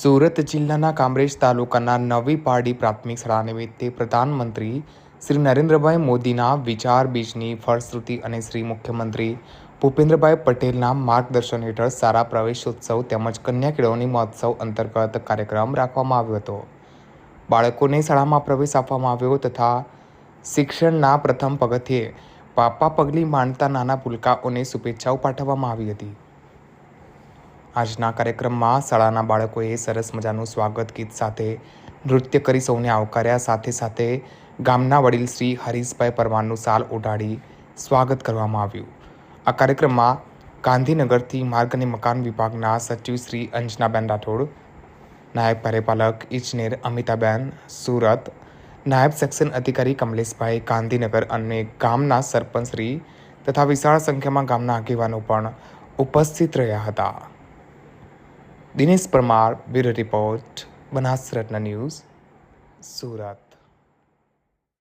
સુરત જિલ્લાના કામરેજ તાલુકાના નવી પાડી પ્રાથમિક શાળા નિમિત્તે પ્રધાનમંત્રી શ્રી નરેન્દ્રભાઈ મોદીના વિચાર બીજની ફળશ્રુતિ અને શ્રી મુખ્યમંત્રી ભૂપેન્દ્રભાઈ પટેલના માર્ગદર્શન હેઠળ સારા પ્રવેશોત્સવ તેમજ કન્યા કેળવણી મહોત્સવ અંતર્ગત કાર્યક્રમ રાખવામાં આવ્યો હતો. બાળકોને શાળામાં પ્રવેશ આપવામાં આવ્યો તથા શિક્ષણના પ્રથમ પગથિયે પાપા પગલી માંડતા નાના પુલકાઓને શુભેચ્છાઓ પાઠવવામાં આવી હતી. આજના કાર્યક્રમમાં શાળાના બાળકોએ સરસ મજાનું સ્વાગત ગીત સાથે નૃત્ય કરી સૌને આવકાર્યા. સાથે સાથે ગામના વડીલ શ્રી હરીશભાઈ પરમારનું સાલ ઉડાડી સ્વાગત કરવામાં આવ્યું. આ કાર્યક્રમમાં ગાંધીનગરથી માર્ગ અને મકાન વિભાગના સચિવ શ્રી અંજનાબેન રાઠોડ, નાયબ કાર્યપાલક ઇજનેર અમિતાબેન, સુરત નાયબ સેક્શન અધિકારી કમલેશભાઈ ગાંધીનગર અને ગામના સરપંચશ્રી તથા વિશાળ સંખ્યામાં ગામના આગેવાનો પણ ઉપસ્થિત રહ્યા હતા. Dinesh Parmar bureau report Banasratna news Surat